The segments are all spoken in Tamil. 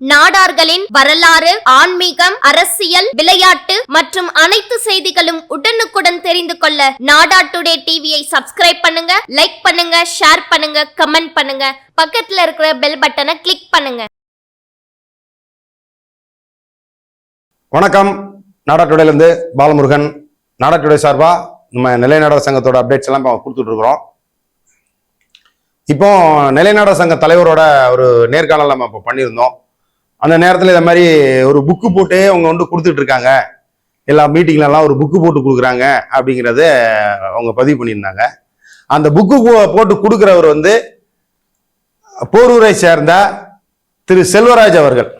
நாடார்களின் வரலாறு ஆன்மீகம் அரசியல் விளையாட்டு மற்றும் அனைத்து செய்திகளும் உடனுக்குடன் தெரிந்து கொள்ள நாடா டுடே டிவியை சப்ஸ்கிரைப் பண்ணுங்க லைக் பண்ணுங்க ஷேர் பண்ணுங்க கமெண்ட் பண்ணுங்க. பக்கத்துல இருக்கிற பெல் பட்டனை கிளிக் பண்ணுங்க. வணக்கம். நாடா டுடேலேருந்து பாலமுருகன். நாடா டுடே சார்பா நம்ம நிலைநாடக சங்கத்தோட அப்டேட்ஸ் எல்லாம் கொடுத்துட்டு இருக்கிறோம். இப்போ நிலைநாடக சங்க தலைவரோட ஒரு நேர்காணல் நம்ம இப்போ பண்ணியிருந்தோம். அந்த நேரத்தில் இதை மாதிரி ஒரு புக்கு போட்டே அவங்க வந்து கொடுத்துட்டு இருக்காங்க. எல்லா மீட்டிங்லலாம் ஒரு புக்கு போட்டு கொடுக்குறாங்க அப்படிங்கிறத அவங்க பதிவு பண்ணியிருந்தாங்க. அந்த புக்கு போட்டு கொடுக்குறவர் வந்து போரூரை சேர்ந்த திரு செல்வராஜ் அவர்கள்.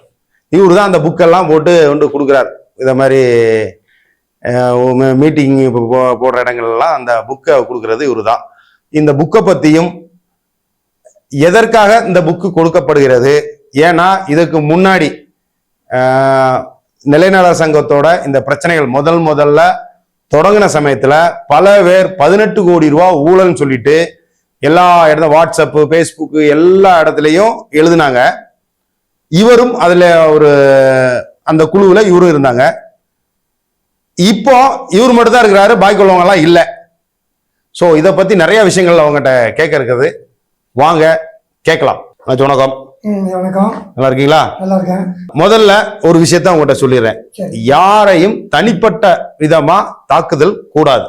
இவர் தான் அந்த புக்கெல்லாம் போட்டு வந்து கொடுக்குறாரு. இதை மாதிரி மீட்டிங் போடுற இடங்கள்லாம் அந்த புக்கை கொடுக்கறது இவர் தான் இந்த புக்கை பற்றியும் எதற்காக இந்த புக்கு கொடுக்கப்படுகிறது? ஏன்னா இதுக்கு முன்னாடி ஆஹ், நிலைநல சங்கத்தோட இந்த பிரச்சனைகள் முதல் முதல்ல தொடங்கின சமயத்தில் பல பேர் பதினெட்டு கோடி ரூபா ஊழல்னு சொல்லிட்டு எல்லா இடத்துல வாட்ஸ்அப்பு ஃபேஸ்புக்கு எல்லா இடத்துலையும் எழுதினாங்க. இவரும் அதில் ஒரு அந்த குழுவில் இவரும் இருந்தாங்க. இப்போ இவர் மட்டும் தான் இருக்கிறாரு பாக்கி உள்ளவங்கலாம் இல்லை. ஸோ இதை பற்றி நிறைய விஷயங்கள் அவங்ககிட்ட கேட்க இருக்குது. வாங்க கேட்கலாம். வணக்கம். வணக்கம். நல்லா இருக்கீங்களா? நல்லா இருக்கேன். முதல்ல ஒரு விஷயத்த உங்ககிட்ட சொல்லிடுறேன். யாரையும் தனிப்பட்ட விதமா தாக்குதல் கூடாது.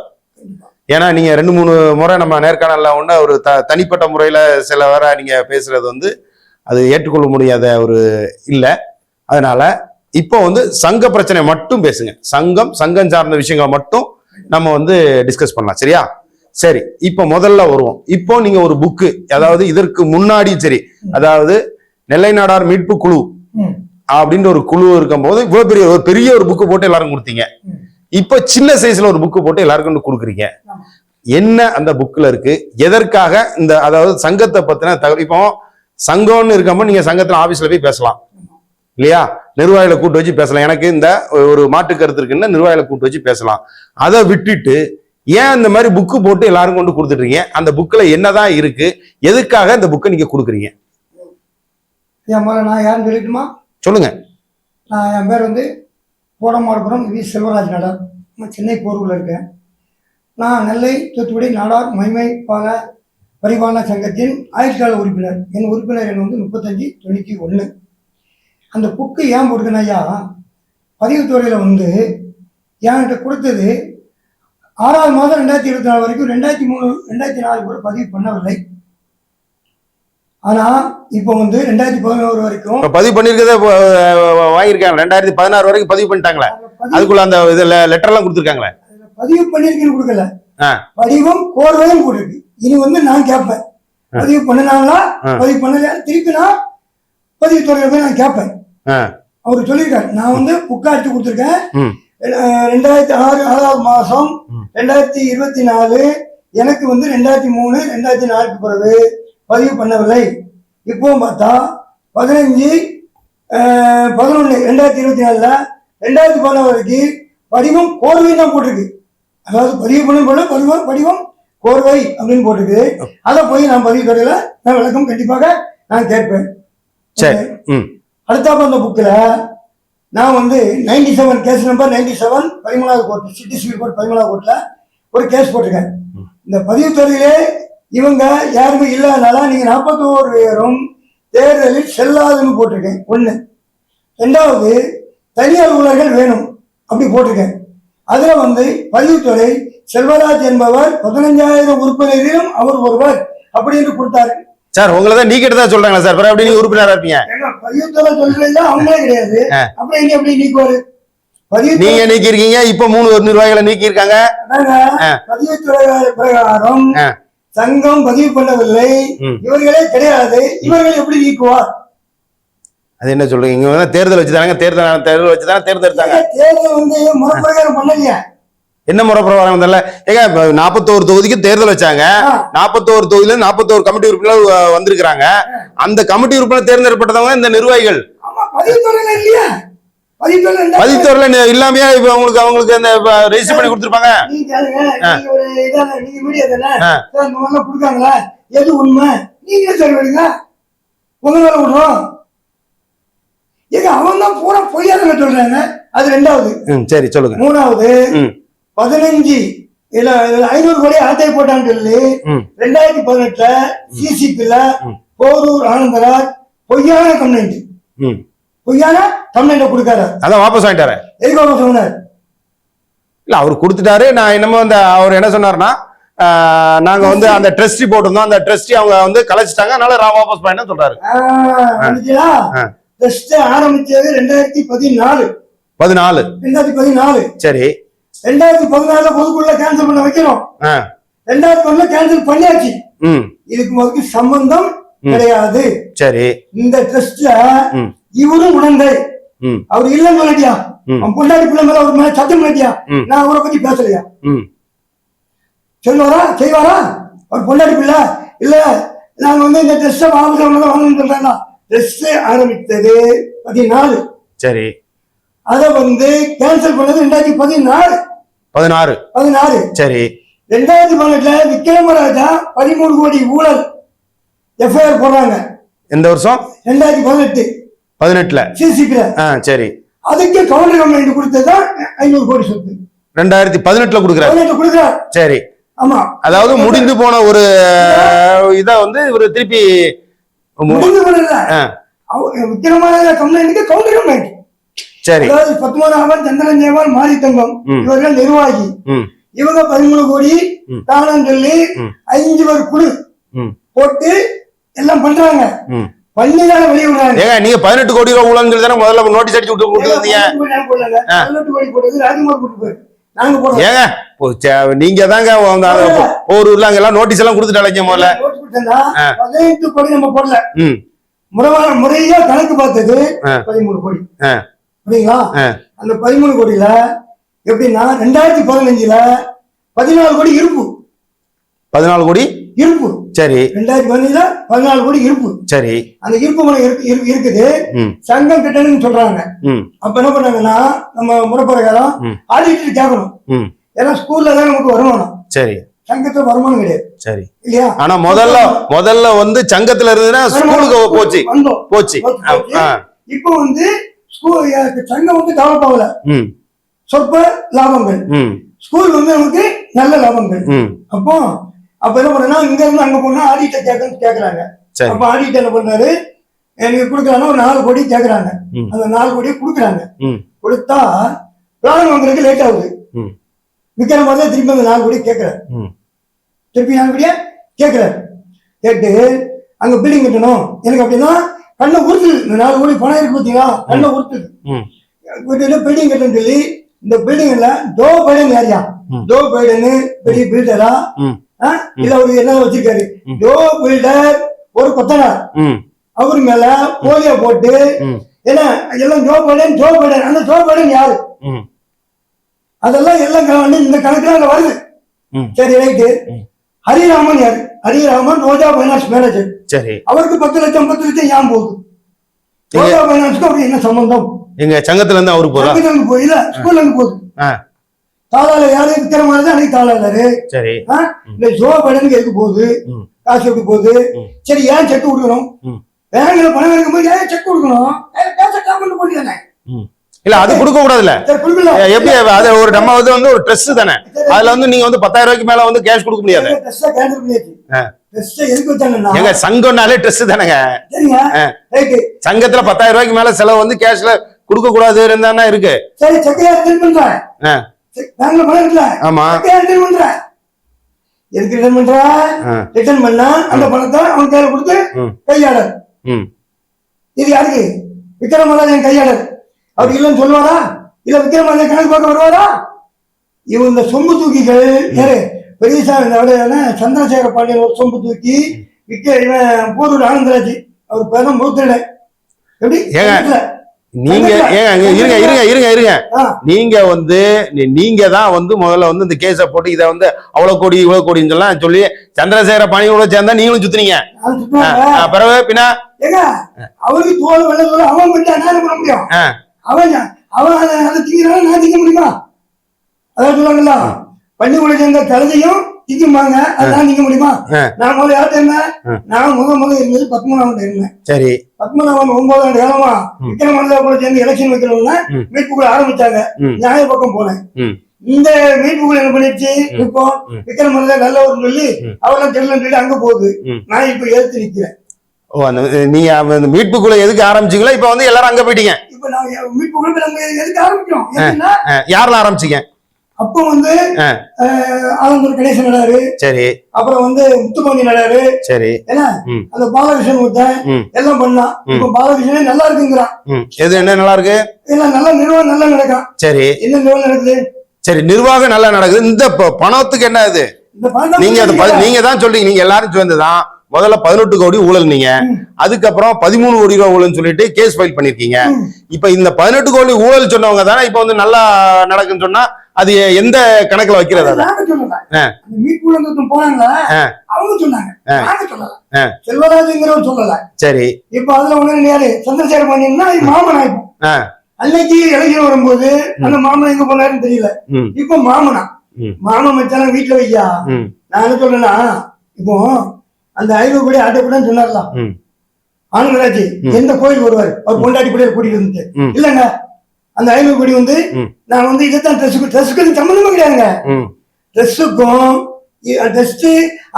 ஏன்னா நீங்க ரெண்டு மூணு முறை நம்ம நேர்காணல்ல ஒண்ணு ஒரு த தனிப்பட்ட முறையில சில வேற நீங்க பேசுறது வந்து அது ஏற்றுக்கொள்ள முடியாத ஒரு இல்லை. அதனால இப்போ வந்து சங்க பிரச்சனை மட்டும் பேசுங்க. சங்கம் சங்கம் சார்ந்த விஷயங்களை மட்டும் நம்ம வந்து டிஸ்கஸ் பண்ணலாம். சரியா? சரி இப்போ முதல்ல வருவோம். இப்போ நீங்க ஒரு புக்கு அதாவது இதற்கு முன்னாடியும் சரி அதாவது நெல்லை நாடார் மீட்பு குழு அப்படின்ற ஒரு குழு இருக்கும்போது இவ்வளவு பெரிய ஒரு பெரிய ஒரு புக்கு போட்டு எல்லாரும் கொடுத்தீங்க. இப்ப சின்ன சைஸ்ல ஒரு புக்கு போட்டு எல்லாருக்கும் கொண்டு கொடுக்குறீங்க. என்ன அந்த புக்ல இருக்கு? எதற்காக இந்த அதாவது சங்கத்தை பத்தின தகவல் இப்போ சங்கம்னு இருக்காம நீங்க சங்கத்துல ஆபீஸ்ல போய் பேசலாம். இல்லையா? நிர்வாகிகளை கூட்டு வச்சு பேசலாம். எனக்கு இந்த ஒரு மாற்று கருத்து இருக்குன்னா நிர்வாகிகளை கூட்டு வச்சு பேசலாம். அதை விட்டுட்டு ஏன் இந்த மாதிரி புக்கு போட்டு எல்லாரும் கொண்டு கொடுத்துட்றீங்க அந்த புக்ல என்னதான் இருக்கு? எதுக்காக இந்த புக்கை நீங்க கொடுக்குறீங்க? என் முதல்ல நான் யாருன்னு சொல்லிட்டுமா? சொல்லுங்க. நான் என் பேர் வந்து போடமாடுபுரம் வி. செல்வராஜ் நாடார் நான் சென்னை போரூரில் இருக்கேன். நான் நெல்லை தூத்துக்குடி நாடார் மைமை பால பரிபாலன சங்கத்தின் ஆயுட்கால உறுப்பினர். என் உறுப்பினர் எண் வந்து முப்பத்தஞ்சு தொண்ணூற்றி ஒன்று அந்த புக்கு ஏன் போட்டுக்கணும் ஐயா? பதிவுத்துறையில் வந்து என்கிட்ட கொடுத்தது ஆறாவது மாதம் ரெண்டாயிரத்தி இருபத்தி நாலு வரைக்கும் ரெண்டாயிரத்தி மூணு ரெண்டாயிரத்தி நாலு கூட பதிவு பண்ணவில்லை. ஆனால் இப்போ வந்து ரெண்டாயிரத்தி பதினோரு வரைக்கும் பதிவு பண்ணிருக்கத வாங்கியிருக்காங்க. ரெண்டாயிரத்தி பதினாறு வரைக்கும் பதிவு பண்ணிட்டாங்களே. அதுக்குள்ள அந்த இதுல லெட்டர் எல்லாம் கொடுத்துருக்காங்களே. பதிவு பண்ணிருக்கேன்னு கொடுக்கல. ஆ. பதிவும் கோர்வையும் போட்டிருக்கு இனி வந்து நான் கேட்பேன். பதிவு பண்ணினாங்களா. பதிவு பண்ணல திருப்பி நான் பதிவு துறையில போய் நான் கேட்பேன். அவர் சொல்லியிருக்காரு. நான் வந்து புக்கா எடுத்து கொடுத்துருக்கேன். ரெண்டாயிரத்தி ஆறு ஆறாவது மாதம் ம். ரெண்டாயிரத்தி இருபத்தி நாலு எனக்கு வந்து ரெண்டாயிரத்தி மூணு ரெண்டாயிரத்தி நாலுக்கு பிறகு பதிவு பண்ணவில்லை. இப்போவும் பார்த்தா பதினஞ்சு பதினொன்று ரெண்டாயிரத்தி இருபத்தி நாலில் ரெண்டாயிரத்தி பதினாறு வரைக்கும் படிவம் கோர்வை தான் போட்டிருக்கு. அதாவது பதிவு பண்ண போல படிவம் படிவம் கோர்வை அப்படின்னு போட்டிருக்கு. அதை போய் நான் பதிவு துறையில் நான் விளக்கம் கண்டிப்பாக நான் கேட்பேன். சரி ம். அடுத்தாப்ப அந்த புக்கில் நான் வந்து ninety seven case number ninety seven பதிமூணாவது கோர்ட் சிட்டி சிவில் கோர்ட் பதிமூணாவது கோர்ட்டில் ஒரு கேஸ் போட்டிருக்கேன். இந்த பதிவுத்துறையிலே இவங்க யாருமே இல்லாதனால நீங்கள் நாற்பத்தோரு பேரும் தேர்தலில் செல்லாதுன்னு போட்டிருக்கேன். ஒன்று ரெண்டாவது தனி அலுவலர்கள் வேணும். அப்படி போட்டிருக்கேன். அதில் வந்து பதிவுத்துறை செல்வராஜ் என்பவர் பதினஞ்சாயிரம் உறுப்பினரிலும் அவர் ஒருவர் அப்படி என்று கொடுத்தாரு. சார் உங்களை தான் நீக்கிட்டு தான் சொல்றாங்களா சார்? எப்படி நீங்க உறுப்பினரா இருப்பீங்க. பதிவுத்துறை சொல்றீங்க அவங்களே கிடையாது. அப்புறம் எங்க எப்படி நீக்குவாரு? நீங்க நீக்கி இருக்கீங்க இப்ப மூணு நிர்வாகிகளை நீக்கி இருக்காங்க. பதிவுத்துறை பிரகாரம். சங்கம் பதிவு பண்ணவில்லை. இவர்களே கிடையாது. இவர்கள் எப்படி நீக்குவார்? அது என்ன சொல்றீங்க? இங்க வந்து தேர்தல் வச்சுதாங்க தேர்தல் தேர்தல் வச்சுதானே தேர்ந்தெடுத்தாங்க? தேர்தல் வந்து முறை பிரகாரம் பண்ணலையா? என்ன முறை பிரகாரம் வந்தல ஏங்க நாற்பத்தோரு தொகுதிக்கு தேர்தல் வச்சாங்க. நாற்பத்தோரு தொகுதியில நாற்பத்தோரு கமிட்டி உறுப்பினர் வந்திருக்கிறாங்க. அந்த கமிட்டி உறுப்பினர் தேர்ந்தெடுக்கப்பட்டவங்க இந்த நிர்வாகிகள். பதித்தோர்ல இல்லாமையா இப்ப அவங்களுக்கு அவங்களுக்கு அந்த ரெஜிஸ்டர் பண்ணி கொடுத்துருப்பாங்க? தானே? எது உண்மை? நீங்க சொல்லுவீங்க உங்க மேல விடுறோம். அவங்க பூரா பொய்யாதங்க சொல்றாங்க. அது ரெண்டாவது. சரி சொல்லுங்க. மூணாவது பதினஞ்சு இல்ல ஐநூறு கோடி ஆட்டை போட்டான்னு சொல்லி ரெண்டாயிரத்தி பதினெட்டுல சிசிபில. போரூர் ஆனந்தராஜ் பொய்யான கம்ப்ளைண்ட் பொய்யான கம்ப்ளைண்ட் கொடுக்காரு? அதான் வாபஸ் வாங்கிட்டாரு. எதுக்காக சொன்னார் இல்ல அவர் கொடுத்துட்டாரு. நான் என்னமோ அந்த அவர் என்ன சொன்னாருன்னா நாங்க வந்து அந்த ட்ரஸ்டி போட்டிருந்தோம். அந்த ட்ரஸ்டி அவங்க வந்து கலைச்சிட்டாங்க. அதனால வாபஸ் பண்ண சொல்றாரு. டெஸ்ட் ஆரம்பிச்சது ரெண்டாயிரத்தி பதினாலு. பதினாலு. ரெண்டாயிரத்தி பதினாலு. சரி. ரெண்டாயிரத்தி பதினாலுல பொதுக்குள்ள கேன்சல் பண்ண வைக்கிறோம் ரெண்டாயிரத்தி ஒண்ணுல கேன்சல் பண்ணியாச்சு. இதுக்கு முதலுக்கு சம்பந்தம். கிடையாது. சரி. இந்த டெஸ்ட்ல ம். இவரும் உடந்தை அவர் இல்லைன்னு சொல்லிட்டியா. அவன் பொண்டாட்டி பிள்ளை மேல அவர் மேல சத்தம் பண்ணிட்டியா. நான் அவரை பத்தி பேசலையா? சொல்லுவாரா? செய்வாரா? அவர் பொண்டாட்டி பிள்ளை? இல்ல நாங்க வந்து இந்த டெஸ்ட்டை வாங்க வாங்கணும்னு சொல்றாங்க டெஸ்ட் ஆரம்பித்தது பதினாலு. சரி. அதை வந்து கேன்சல் பண்ணது ரெண்டாயிரத்தி பதினாலு பதினாறு. பதினாறு. சரி. ரெண்டாயிரத்தி பதினெட்டுல விக்ரமராஜா பதிமூணு கோடி ஊழல் எஃப்ஐஆர் போடுறாங்க. எந்த வருஷம்? ரெண்டாயிரத்தி பதினெட்டு. பதினெட்டுல. சிசிபில ஆ சரி. அதுக்கு கவுண்டர் கம்ப்ளைண்ட் கொடுத்ததுதான் ஐநூறு கோடி சொத்து. ரெண்டாயிரத்தி பதினெட்டுல கொடுக்குறாரு. சரி. ஆமா. அதாவது முடிந்து போன ஒரு இத வந்து இவர் திருப்பி முடிந்து அவ- விக்ரமராஜா கம்ப்ளைண்ட்டுக்கு கவுண்டர் கம்ப்ளைண்ட் சரி. அதாவது பத்மநாபன் சந்திரன் ஜெயவால் மாரித்தங்கம் ம். இவர்கள் நிர்வாகி. இவங்க பதிமூணு கோடி. தானம் சொல்லி. ஐந்து பேர் குழு போட்டு எல்லாம் பண்றாங்க. ம் பண்ணி தானே வெளியே விடுறாங்க? ஏங்க நீங்க பதினெட்டு கோடி ரூபா ஊழல்னு சொல்லி தானே முதல்ல நோட்டீஸ் அடிச்சு விட்டு கொடுத்துருந்தீங்க பதினெட்டு கோடி போட்டது ராஜ்குமார் கூட்டு போய். நாங்க போடுறோம். ஏங்க நீங்க தாங்க அந்த அந்த போரூர்ல அங்கெல்லாம் நோட்டீஸ் எல்லாம் கொடுத்துட்டாங்க முதல்ல. பதினெட்டு கோடி நம்ம போடல. ம். முறையான முறையா கணக்கு பார்த்தது. பதிமூணு கோடி. அந்த பதிமூணு கோடியில எப்படின்னா ரெண்டாயிரத்தி பதினஞ்சுல பதினாலு கோடி இருப்பு. பதினாலு கோடி? இருப்பு சரி. ரெண்டாயிரத்தி பதினஞ்சுல பதினாலு கோடி இருப்பு சரி. அந்த இருப்பு இருக்கு- இருக்குது. சங்கம் கட்டணும்னு சொல்றாங்க. அப்ப என்ன பண்ணாங்கன்னா நம்ம முறை பிரகாரம் ம். ஆடிட்டர் கேட்கணும். ஏன்னா ஸ்கூல்ல தான் நமக்கு வருமானம். சரி. சங்கத்துல வருமானம் கிடையாது. சரி. இல்லையா? ஆனா முதல்ல முதல்ல வந்து சங்கத்துல இருந்ததுன்னா ஸ்கூலுக்கு போச்சு. போச்சு. இப்போ வந்து ஸ்கூல் சங்கம் வந்து டெவலப் ஆகல. சொற்ப லாபங்கள். ஸ்கூல் வந்து நமக்கு நல்ல லாபங்கள். அப்போ அப்ப என்ன பண்ணா இங்க இருந்து அங்க போனா ஆடிட்டர் கேட்கன்னு கேக்குறாங்க அப்ப ஆடிட்டர் என்ன பண்றாரு? எனக்கு கொடுக்குறாங்க ஒரு நாலு கோடி கேக்குறாங்க. அந்த நாலு கோடியை கொடுக்குறாங்க. கொடுத்தா பிளான் வாங்குறதுக்கு லேட் ஆகுது. ம். விக்ரமாதா திருப்பி அந்த நாலு கோடி கேட்கிறாரு திருப்பி நாலு கோடியா கேட்கிறாரு கேட்டு அங்க பில்டிங் கட்டணும். எனக்கு அப்படின்னா கண்ணை உறுத்துது இந்த நாலு கோடி பணம் இருக்கு பார்த்தீங்களா கண்ணை உறுத்துது பில்டிங் கட்டணும்னு சொல்லி இந்த பில்டிங்ல டோ பைடன் யாரியா. டோ பைடன் பெரிய பில்டரா இல்ல அவரு என்ன வச்சிருக்காரு. டோ பில்டர் ஒரு கொத்தனார் ம். அவர் மேல போலியோ போட்டு ம். ஏன்னா எல்லாம் ஜோ பைடன் ஜோ பைடன். அந்த ஜோ பைடன் யாரு? அதெல்லாம் எல்லாம் வந்து இந்த கணக்குல அங்க வருது. சரி ரைட்டு. ஹரிராமன் யாரு? Hariraman Roja finance manager. சரி. அவருக்கு பத்து லட்சம் பத்து லட்சம் ஏன் போகுது? ரோஜா பைனான்ஸ்க்கு அவருக்கு என்ன சம்பந்தம்? எங்க சங்கத்துல இருந்து அவருக்கு இல்ல ஸ்கூல்ல இருந்து போகுது. தாளால யாரு? விக்ரமானது அன்னைக்கு தாளாளரு. சரி? இந்த ஜோ பைடனுக்கு எதுக்கு போகுது? காசு எப்படி போகுது. சரி ஏன் செக் கொடுக்கணும்? பேங்க்ல பணம் இருக்கும்போது ஏன் செக் கொடுக்கணும்? காசை காமெண்ட் பண்ணியானே ம். இல்ல அது கொடுக்க ஏ, எப்படி அது ஒரு நம்ம வந்து வந்து ஒரு ட்ரெஸ் தானே. அதுல வந்து நீங்க வந்து பத்தாயிரம் ரூபாய்க்கு மேல வந்து கேஷ் கொடுக்க முடியாது. எங்க சங்கம்னாலே ட்ரெஸ் தானேங்க. சங்கத்துல பத்தாயிரம் ரூபாய்க்கு மேல செலவு வந்து கேஷ்ல கொடுக்க கூடாது இருந்தா இருக்கு பேங்க்ல பணம் இருக்குல்ல ஆமா. ரிட்டர்ன் பண்றேன் எதுக்கு ரிட்டர்ன் பண்ற? ரிட்டர்ன் பண்ணா அந்த பணத்தை அவன் கையில கொடுத்து கையாளர் இது யாருக்கு? விக்ரமராஜன் கையாளர் அவர் இல்லைன்னு சொல்லுவாரா? இல்ல விக்ரமராஜன் கணக்கு பார்க்க வருவாரா? இவங்க இந்த சொம்பு தூக்கிகள் யாரு? பெரியசாமி சந்திரசேகர பாண்டியன் ஒரு சொம்பு தூக்கி விக்க இவன் போரூர் ஆனந்தராஜ் அவர் பேரும் மூத்திரட எப்படி. நீங்க ஏங்க இருங்க இருங்க இருங்க இருங்க. நீங்க வந்து நீங்க தான் வந்து முதல்ல வந்து இந்த கேஸ போட்டு இதை வந்து அவ்வளவு கோடி இவ்வளவு கோடின்னு சொல்லலாம். சொல்லி சந்திரசேகர பணியோட சேர்ந்தா நீங்களும் சுத்துனீங்க. பிறகு பின்ன? அவருக்கு தோல் வெள்ள அவன் பண்ணி என்ன பண்ண முடியும். அவன் அவன் அதை திங்கிறான் நான் திங்க முடியுமா? அதான் சொல்லுவாங்கல்ல பள்ளிக்கூட சேர்ந்த கழுதையும் திக்குமாங்க அதெல்லாம் நிக்க முடியுமா. நான் முதல்ல யார்கிட்ட இருந்தேன். நான் முத முதல்ல இருந்தது பத்மநாபன் இருந்தேன் சரி பத்மநாபன் ஒன்பது ஆண்டு காலமா ம். விக்ரமண்டல கூட சேர்ந்து எலெக்ஷன் வைக்கிறவங்க. மீட்புக்குள்ள ஆரம்பிச்சாங்க. நியாய பக்கம் போனேன். இந்த மீட்புக்குள்ள என்ன பண்ணிடுச்சு. இப்போ. விக்ரமண்டல நல்லவர் சொல்லி ம். அவெல்லாம் தெரியலன்னு சொல்லி அங்க போகுது. நான் இப்ப எடுத்து நிக்கிறேன் ஓ அந்த நீங்க அந்த மீட்புக்குள்ள எதுக்கு ஆரம்பிச்சீங்களோ இப்ப வந்து எல்லாரும் அங்க போயிட்டீங்க இப்ப நான் மீட்புக்குள்ள நம்ம எதுக்கு ஆரம்பிக்கிறோம் யாரெல்லாம் ஆரம்பிச்சீங்க அப்போ வந்து. அஹ், ஆலந்தூர் கணேசன் நடாரு சரி. அப்புறம் வந்து முத்துப்பாண்டி நடாரு சரி. ஏன்னா. அந்த பாலகிருஷ்ணன் ஒருத்தன். எல்லாம் பண்ணான். ம். இப்ப பாலகிருஷ்ணனே நல்லா இருக்குங்கிறான். எது என்ன நல்லா இருக்கு? எல்லாம் நல்ல நிறுவனம் நல்லா நடக்கும் சரி. என்ன நிறுவனம் நடக்குது? சரி நிர்வாகம் நல்லா நடக்குது. இந்த பணத்துக்கு என்ன இது? நீங்க நீங்க தான் சொல்றீங்க. நீங்க எல்லாரும் சேர்ந்துதான் முதல்ல பதினெட்டு கோடி ஊழல் நீங்க. அதுக்கப்புறம் பதிமூணு கோடி ரூபாய் ஊழல் சொல்லிட்டு கேஸ் ஃபைல் பண்ணிருக்கீங்க. இப்ப இந்த பதினெட்டு கோடி ஊழல் சொன்னவங்க தானே இப்ப வந்து நல்லா நடக்குன்னு சொன்னா அது எந்த கணக்குல வைக்கிறது. செல்வராஜுங்கிறவர் சொல்லல. சரி. இப்ப அதுல ஒண்ணு யாரு சந்திரசேகர் பாண்டியன்னா மாமனா இப்போ ஆ. அன்னைக்கு இளைஞர் வரும்போது அந்த மாமன் எங்க போனாருன்னு தெரியல. இப்ப மாமனா. மாமன் மச்சான் வீட்டுல வையா? நான் என்ன சொல்றேன்னா இப்போ அந்த ஐநூறு கோடி ஆட்டப்படான்னு சொன்னார்ல. ம். ஆனந்தராஜ். எந்த கோயில் வருவார்? அவர் பொண்டாட்டி கூட கூட்டிட்டு ம். இல்லங்க அந்த ஐநூறு கோடி வந்து. நான் வந்து இதைத்தான் ட்ரெஸ்ஸுக்கு ட்ரெஸ்ஸுக்கு சம்மந்தமே கிடையாதுங்க ட்ரெஸ்ஸுக்கும் டெஸ்ட்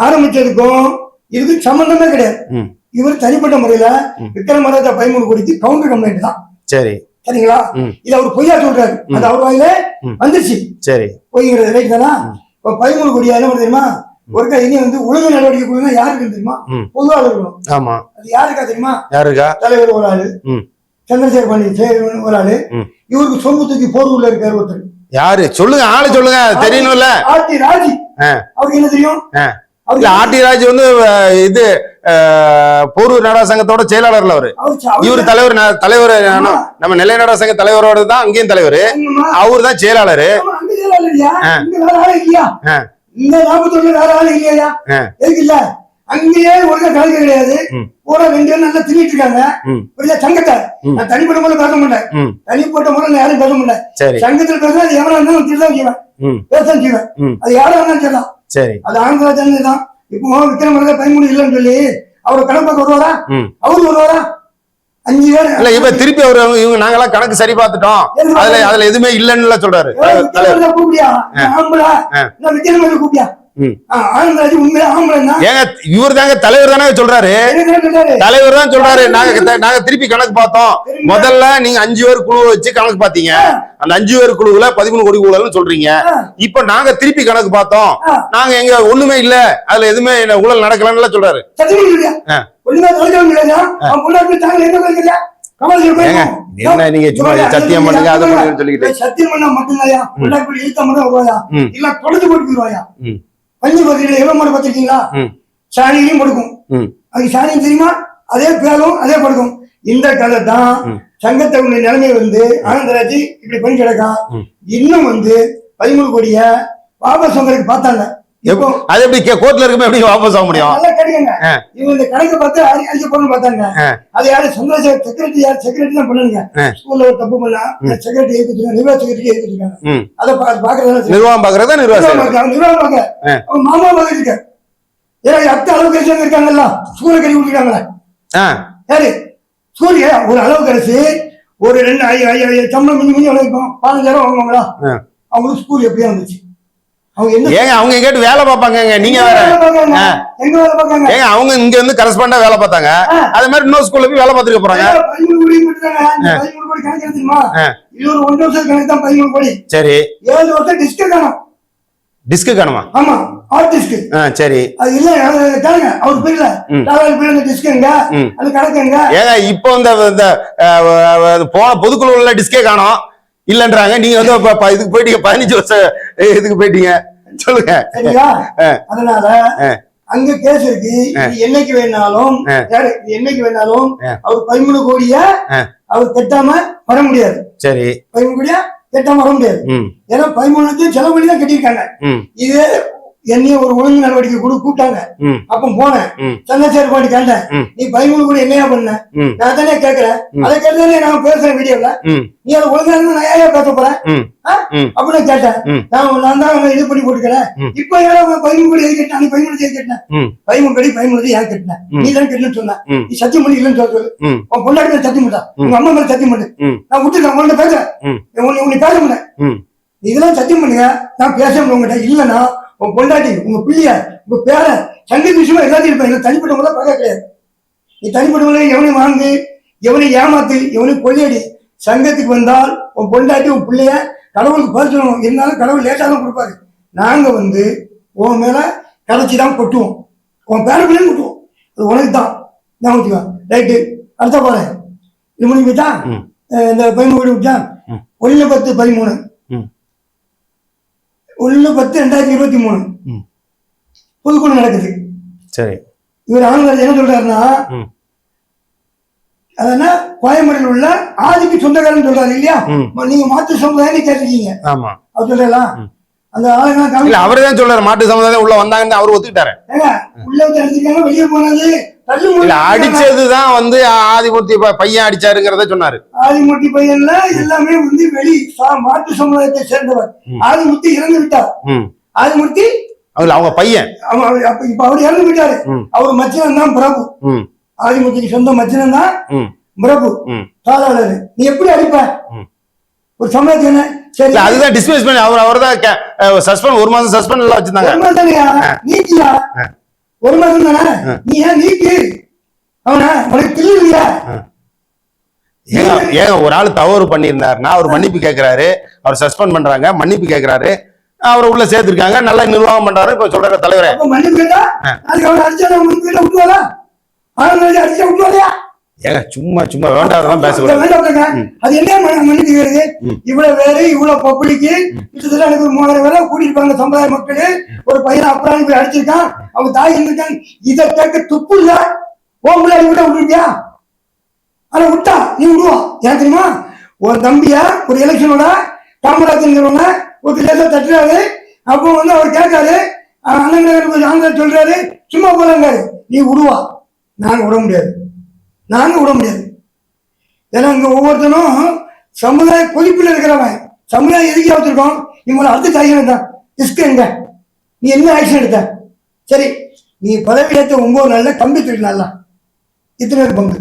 ஆரம்பிச்சதுக்கும் இதுக்கு சம்பந்தமே கிடையாது. இவர் தனிப்பட்ட முறையில ம். விக்ரமராஜா பதிமூணு கோடிக்கு கவுண்டர் கம்ப்ளைண்ட் தான் சரி சரிங்களா. இது அவர் பொய்யா சொல்றாரு. அது அவர் வாயில ம். வந்துச்சு சரி பொய்ங்கிறது ரைட் தானா. இப்ப பதிமூணு கோடியா என்ன தெரியுமா ஒருக்கா இனி வந்து ஒழுங்கு நடவடிக்கை கொடுங்க யாருக்கு தெரியுமா. பொதுவாக இருக்கணும் ஆமா அது யாருக்கா தெரியுமா யாருக்கா தலைவர் ஒரு ஆளு. சந்திரசேகர் பாண்டியன் ஒரு ஆளு. இவருக்கு சொம்பு தூக்கி போர்வூர்ல இருக்காரு ஒருத்தர் யாரு சொல்லுங்க ஆளு சொல்லுங்க தெரியணும்ல ஆர்டி ராஜி. அவருக்கு என்ன தெரியும். அவருக்கு இல்ல ஆர்டி ராஜ் வந்து இது போரூர் நாடக சங்கத்தோட செயலாளர்ல அவரு இவர் தலைவர் தலைவர். நம்ம நெல்லை நாடக சங்க தலைவரோட தான் அங்கேயும் தலைவர். அவர் தான் செயலாளர் வேற ஆளு இல்லையா? இந்த வேற ஆளு இல்லையா? எதுக்கு இல்ல? அங்கேயே ஒழுங்கா கலக்க கிடையாது. பூரா ரெண்டு பேரும் நல்லா தின்னுட்டு இருக்காங்க. புரியுதா? சங்கத்தை. நான் தனிப்பட்ட முறையில பேச மாட்டேன். தனிப்பட்ட நான் யாரும் பேச மாட்டேன். சங்கத்துல பேசுனா அது எவனா இருந்தாலும் திருதான் செய்வேன். பேசதான் செய்வேன். அது யாரா இருந்தாலும் சரிதான். சரி அது ஆந்திராஜன் தான். இப்போ விக்ரமராஜா பயமுடி இல்லைன்னு சொல்லி அவர் கணக்கு வருவாரா அவரு வருவாரா அஞ்சு பேர் இல்ல இப்ப திருப்பி அவர் இவங்க நாங்கெல்லாம் கணக்கு சரி பார்த்துட்டோம் அதுல அதுல எதுவுமே இல்லைன்னு சொல்றாரு கூப்பிடியா கூப்பிடியா இவர் தாங்க தலைவர் தானே சொல்றாரு? தலைவர் தான் சொல்றாரு. நாங்க நாங்க திருப்பி கணக்கு பார்த்தோம். முதல்ல நீங்க அஞ்சு பேர் குழு வச்சு கணக்கு பாத்தீங்க அந்த அஞ்சு பேர் குழுவுல பதிமூணு கோடி ஊழல்னு சொல்றீங்க. இப்ப நாங்க திருப்பி கணக்கு பார்த்தோம். நாங்க எங்க ஒண்ணுமே இல்ல. அதுல எதுவுமே ஊழல் நடக்கலன்னு சொல்றாரு. என்ன நீங்க சும்மா சத்தியம் பண்ணுங்க அதை பண்ணுங்கன்னு சொல்லிக்கிட்டு. சத்தியம் பண்ணா மட்டும்தாயா பொண்டாட்டி இழுத்த மட்டும் வருவாயா? ம். இல்ல தொலைச்சு போட்டு பஞ்சு பத்திரிகையில எவ்வளவு மாடு பார்த்திருக்கீங்களா ம். சாணியும் கொடுக்கும் ம். அது சாணியும் தெரியுமா அதே பேரும் அதே படுக்கும் இந்த கதை தான் ம். சங்கத்தவனுடைய நிலைமை வந்து ஆனந்தராஜ் இப்படி பண்ணி கிடக்கா ம். இன்னும் வந்து பதிமூணு கோடிய வாபஸ் வாங்குறதுக்கு பார்த்தாங்க இப்போ அது எப்படி கோர்ட்ல இருக்குமே எப்படி வாபஸ் ஆக முடியும்? நல்லா கேட்டுக்கங்க ஆ. இவங்க இந்த கணக்கு பார்த்து அடிக்க போறோம்னு பார்த்தாங்க. அது யாரு? சந்திரசேகர் செக்ரட்டரி யார்? செக்ரட்டரி தான் பண்ணுங்க. ஸ்கூல்ல ஒரு தப்பு பண்ணா செக்ரட்டரி ஏற்க நிர்வாக செக்ரட்டரி ம். அதை பா- பாக்குறதுனால நிர்வாகம் பாக்குறதா நிர்வாகம். நிர்வாகம் பார்க்க ஆ. அவங்க மாமா பார்க்க இருக்க ஏன்னா அத்த அளவுக்கு கழிச்சு இருக்காங்கல்ல ஸ்கூலை கட்டி விட்டுருக்காங்களே சரி ஸ்கூல் ஒரு அளவுக்கு அரிசி ஒரு ரெண்டு ஐ ஐ ஐ சம்பளம் மிஞ்சி மிஞ்சி எவ்வளவு இருக்கும் பதினஞ்சாயிரம் வாங்குவாங்களா. அவங்களுக்கு ஸ்கூல் எப்படியா வந்துச்சு என்ன ஏங்க அவங்க கேட்டு வேலை பார்ப்பாங்க நீங்க வேற ஏங்க அவங்க இங்க வந்து கரஸ்பாண்டா வேலை பார்த்தாங்க. அது மாதிரி இன்னொரு ஸ்கூல்ல போய் வேலை பார்த்துக்க போறாங்க. சரி ஏழு வருஷம் டிஸ்க் காணும். டிஸ்க் காணுமா ஆமா, ஹார்ட் டிஸ்க். சரி அது இல்ல, அது கேளுங்க, அவர் பேர்ல. டாலார் பேர்ல டிஸ்க் எங்க? ம். அந்த கணக்கு எங்க? ஏங்க இப்போ இந்த இந்த போன பொதுக்குழுல டிஸ்கே காணோம் இல்லன்றாங்க நீங்க வந்து இதுக்கு போயிட்டீங்க பதினஞ்சு வருஷம் இதுக்கு போயிட்டீங்க? சொல்லுங்க. சரியா? அதனால. அங்க கேஸ் இருக்கு என்னைக்கு வேணாலும் என்னைக்கு வேணாலும். அவர் பதிமூணு கோடிய. அவர் கட்டாம வர முடியாது. சரி. பதிமூணு கோடியா கட்டாம வர முடியாது. ஏன்னா பதிமூணுக்கு செலவு பண்ணி தான் கட்டியிருக்காங்க. இது என்னையும் ஒரு ஒழுங்கு நடவடிக்கை கொடு கூப்பிட்டாங்க. அப்ப போனேன். ம். சந்திரசேகர் பாண்டி கேட்டேன். நீ பதிமூணு கூட என்னையா பண்ண? நான் தானே கேட்கிறேன். அதை கேட்டதானே நான் பேசுறேன் வீடியோல. நீ அதை ஒழுங்கா இருந்தா நான் ஏன் பேச போறேன்? அப்படின்னு கேட்டேன். நான் நான் தான் இது பண்ணி போட்டுக்கிறேன். இப்ப யாரோ கோடி எது கட்டினா நீ பதிமூணு எது கட்டின ம். பதிமூணு கோடி பதிமூணு கோடி ஏன் கட்டின. நீ தான் கட்டணும்னு சொன்ன. நீ சத்தியம் பண்ணி இல்லைன்னு சொல்ல. சொல்லு உன் பொண்டாட்டி மேல சத்தியம் பண்ணா. உங்க அம்மா மேல சத்தியம் பண்ணு. நான் விட்டுருக்கேன் உன்கிட்ட பேசுறேன். உன்னை பேச முடியல இதெல்லாம் சத்தியம் பண்ணுங்க. நான் பேச முடியும் உங்ககிட்ட இல்லைன்னா உன் பொண்டாட்டி உங்க பிள்ளைய உங்க பேரன் சங்கீத விஷயமா எல்லாத்தையும் இருப்பேன் எனக்கு தனிப்பட்டவங்கள பகை கிடையாது. நீ தனிப்பட்டவங்கள எவனையும் வாங்கு எவனையும் ஏமாத்து எவனையும் கொள்ளையடி? சங்கத்துக்கு வந்தால் உன் பொண்டாட்டி உன் பிள்ளைய கடவுளுக்கு பரிசனம் இருந்தாலும் கடவுள் லேட்டாக தான் கொடுப்பாரு. நாங்க வந்து உன் மேல கரைச்சி தான் கொட்டுவோம். உன் பேர பிள்ளைன்னு கொட்டுவோம். அது உனக்கு தான். நான் வச்சுக்கோ ரைட்டு. அடுத்த பாரு இது முடிஞ்சு. அஹ் இந்த பதிமூணு வீடு விட்டா. ஒன்று பத்து பதிமூணு. ஒன்று பத்து ரெண்டாயிரத்தி இருபத்தி மூணு. புதுக்குழு நடக்குது. சரி. இவர் ஆனந்தர் என்ன சொல்றாருன்னா அதனா கோயம்பேடில் உள்ள ஆதிக்கு சொந்தக்காரன் சொல்றாரு இல்லையா. நீங்க மாத்து சமுதாயம் கேட்டிருக்கீங்க. ஆமா. அவர் சொல்றா அந்த காமி அவரே தான் சொல்றாரு மாட்டு சமுதாயம் உள்ள வந்தாங்கன்னு அவர் ஒத்துக்கிட்டாரு. உள்ள வந்து அடிச்சிருக்காங்க வெளியே போனது. இல்ல அடிச்சதுதான் வந்து ஆதிமூர்த்தி பையன் அடிச்சாருங்கிறத சொன்னாரு. ஆதிமுட்டி பையன்ல எல்லாமே வந்து வெளி மாட்டு சமுதாயத்தை சேர்ந்தவர். ஆதிமுத்தி இறந்து விட்டார். ஆதிமூர்த்தி அதுல அவங்க பையன். இப்ப அவர் இறந்து விட்டாரு. அவர் மச்சினன் தான் பிரபு. ம். ஆதிமுத்திக்கு சொந்த மச்சினன் தான் பிரபு. சாதாரண நீ எப்படி அடிப்ப. ஒரு சமயத்துக்கு என்ன? சரி. அதுதான் டிஸ்மிஸ் பண்ணி அவர் அவர் தான் சஸ்பெண்ட் ஒரு மாசம் சஸ்பெண்ட் எல்லாம் வச்சிருந்தாங்க. ஒரு ஒரு மாசம் தானே? நீ ஏன் நீக்கு? அவனா? உனக்கு தில்லையா ஏங்க ஏங்க ஒரு ஆள் தவறு பண்ணியிருந்தாருன்னா அவர் மன்னிப்பு கேட்கிறாரு அவர் சஸ்பெண்ட் பண்றாங்க மன்னிப்பு கேட்கிறாரு அவரை உள்ள சேர்த்திருக்காங்க நல்லா நிர்வாகம் பண்றாரு. இப்ப சொல்ற தலைவரே. மன்னிப்பு கேட்டா அதுக்கு அவனை அடிச்சா விட்டுவாரா அவன் அடிச்சா விட்டுவாரியா ஏங்க சும்மா சும்மா வேண்டாதெல்லாம் பேசக்கூடாது. வேண்டாம் அது என்ன ம- மன்னிப்பு கேக்குது இவ்வளவு பேரு இவ்வளவு பப்ளிக்கு கிட்டத்தட்ட எனக்கு ஒரு மூவாயிரம் பேரை கூட்டிருப்பாங்க சமுதாய மக்களு. ஒரு பையனை அப்புறம் போய் அடிச்சிருக்கான். அவங்க தாய் இருந்திருக்காங்க இதை கேட்க துப்பு இல்ல. உன் பிள்ளை விட விட்டுருக்கியா? ஆனா விட்டா. நீ விடுவா. ஏன் தெரியுமா? உன் தம்பிய ஒரு எலெக்ஷனோட காமராஜங்கிறவங்க ஒரு லேசா தட்டுறாரு. அப்போ வந்து அவர் கேட்காரு அண்ணன் ஆந்திரா சொல்றாரு. சும்மா போறாங்காரு நீ விடுவா. நாங்க விட முடியாது. நாங்க விட முடியாது. ஏன்னா இங்க ஒவ்வொருத்தனும் சமுதாய கொதிப்பில் இருக்கிறவன். சமுதாயம் எதுக்கே வச்சிருக்கோம் இவங்களை அடுத்த ஆக்ஷன் தான் ரிஸ்க் எங்க? நீ என்ன ஆக்ஷன் எடுத்த? சரி நீ பதவி ஏற்ற ஒன்பது நாள்ல கம்பி தூக்கிட்டு நல்லா இத்தனை பேர் பங்கு.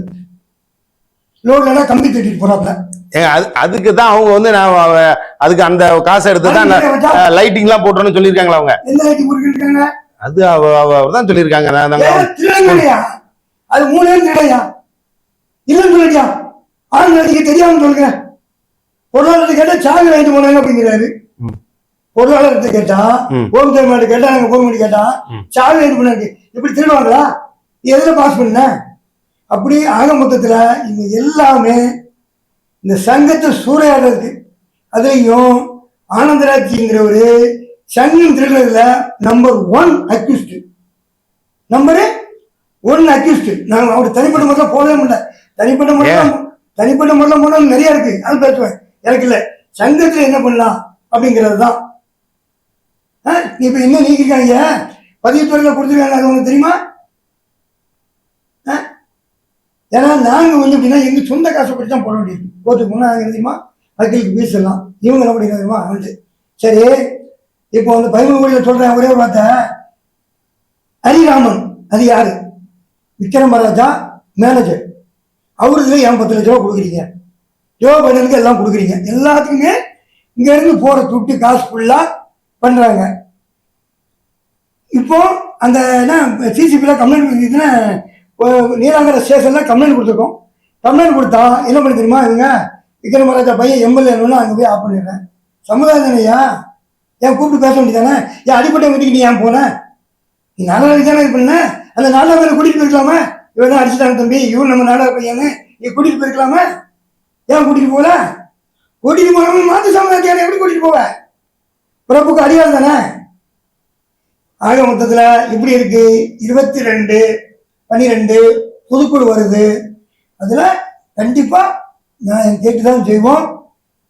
லோட்லனா கம்பி தூக்கிட்டு ஏங்க அது அதுக்கு தான் அவங்க வந்து நான் அதுக்கு அந்த காசை எடுத்து தான் லைட்டிங் எல்லாம் போட்டோம்னு சொல்லியிருக்காங்களா அவங்க? எந்த லைட்டி கொடுக்கிட்டு அது அவ அவர் தான் சொல்லியிருக்காங்க நான் நாங்க திருடங்களையா அது மூணு திருடையா இல்லைன்னு சொல்லிட்டியா ஆண் நடிக்க தெரியாம சொல்லுங்க. பொருளாதாரத்தை கேட்டா சாவி வாங்கிட்டு போனாங்க அப்படிங்கிறாரு. பொருளாதாரத்தை கேட்டா. ஹோம் தேர்மாட்டு கேட்டா நாங்க கவர்மெண்ட் கேட்டா. சாவி வாங்கிட்டு போனாங்க இப்படி திருடுவாங்களா? எதுல பாஸ் பண்ண? அப்படி ஆக மொத்தத்துல இவங்க எல்லாமே இந்த சங்கத்தை சூறையாடுறதுக்கு அதுலயும் ஆனந்தராட்சிங்கிறவரு சங்கம் திருடுறதுல number one accused number one accused நான் அவர் தனிப்பட்ட முறையில் போகவே முடியல. தனிப்பட்ட முறையில் தனிப்பட்ட முறையில் போனால் நிறைய இருக்கு. அது பேசுவேன். எனக்கு இல்லை. சங்கத்தில் என்ன பண்ணலாம் அப்படிங்கிறது தான் இப்போ என்ன நீக்கிருக்காங்க? பதிவுத்துறையில் கொடுத்துருக்காங்க அது உனக்கு தெரியுமா? ஏன்னா நாங்கள் வந்து எப்படின்னா எங்கள் சொந்த காசை பற்றி தான் போட வேண்டியது. கோர்ட்டுக்கு நாங்கள் தெரியுமா? வக்கீலுக்கு எல்லாம். இவங்க என்ன பண்ணிக்கிறாங்க தெரியுமா? வந்து சரி இப்போ வந்து பதிமூணு கோடியில் சொல்கிறேன் ஒரே ஒரு வார்த்தை. ஹரிராமன். அது யாரு? விக்ரமராஜா மேனேஜர் அவருக்கு ஏன் பத்து லட்ச ரூபா கொடுக்குறீங்க? ஜோ பைடனுக்கு எல்லாம் கொடுக்குறீங்க. எல்லாத்துக்குமே இங்கேருந்து போகிற துட்டு காசு ஃபுல்லாக பண்ணுறாங்க இப்போ அந்த என்ன சிசிபியில் கம்ப்ளைண்ட் இதுன்னா நீலாங்கர ஸ்டேஷனில் கம்ப்ளைண்ட் கொடுத்துருக்கோம். கம்ப்ளைண்ட் கொடுத்தா என்ன பண்ண தெரியுமா இவங்க? விக்ரமராஜா பையன் எம்எல்ஏ அங்கே போய் ஆஃப் பண்ணிடுறேன். சமுதாயம் தானேயா ஏன் கூப்பிட்டு பேச வேண்டியதானே ஏன் அடிப்பட்ட வீட்டுக்கு நீ ஏன் போன? நீ நாலாவது தானே இது பண்ண? அந்த நல்ல வேலை கூட்டிகிட்டு போயிருக்கலாமா. இவன் தான் அடிச்சுட்டாங்க தம்பி இவன் நம்ம நாடா பையனு. நீ கூட்டிட்டு போயிருக்கலாமா? ஏன் கூட்டிட்டு போகல? கூட்டிட்டு போனவன் மாத்து சமுதாயத்தை எப்படி கூட்டிட்டு போவ? பிறப்புக்கு அடியாள் தானே? ஆக மொத்தத்தில் இப்படி இருக்கு. இருபத்தி ரெண்டு பன்னிரெண்டு புதுக்குழு வருது. அதில் கண்டிப்பாக நான் கேட்டு தான் செய்வோம்.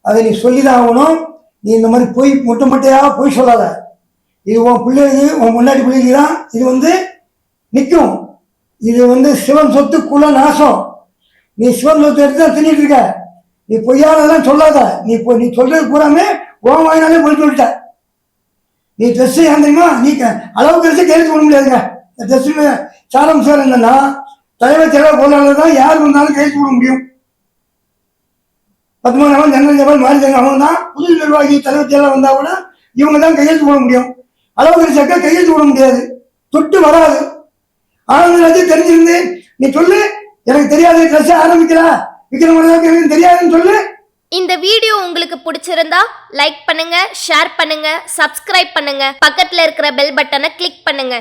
அதை நீ சொல்லி தான் ஆகணும். நீ இந்த மாதிரி போய் மொட்டை மொட்டையாக போய் சொல்லாத. இது உன் பிள்ளைக்கு உன் முன்னாடி பிள்ளைக்கு தான். இது வந்து நிற்கும் இது வந்து சிவன் சொத்து குல நாசம். நீ சிவன் சொத்து எடுத்து தான் தின்னுட்டு இருக்க. நீ பொய்யானதெல்லாம் சொல்லாத. நீ இப்போ நீ சொல்றது பூராமே ஓம் வாயினாலே போய் சொல்லிட்ட. நீ ட்ரெஸ் ஏன் தெரியுமா? நீ அளவுக்கு எடுத்து கேள்வி பண்ண முடியாதுங்க. இந்த ட்ரெஸ் சாரம் சார் என்னன்னா தலைவர் தலைவர் போனால தான் யார் வந்தாலும் கேள்வி பண்ண முடியும். பத்மநாபன் ஜனரல் ஜபால் அவங்க தான் புது நிர்வாகி தலைவர் செயலாளர் வந்தால் கூட இவங்க தான் கையெழுத்து போட முடியும். அளவுக்கு சக்கா கையெழுத்து போட முடியாது. தொட்டு வராது. ஆனந்தராஜ் தெரிஞ்சிருந்தேன். நீ சொல்லு எனக்கு தெரியாது ட்ரெஸ் ஆரம்பிக்கிறா? விக்ரமராஜ் எனக்கு தெரியாதுன்னு சொல்லு. இந்த வீடியோ உங்களுக்கு பிடிச்சிருந்தா லைக் பண்ணுங்க ஷேர் பண்ணுங்க சப்ஸ்கிரைப் பண்ணுங்க. பக்கத்துல இருக்கிற பெல் பட்டனை கிளிக் பண்ணுங்க.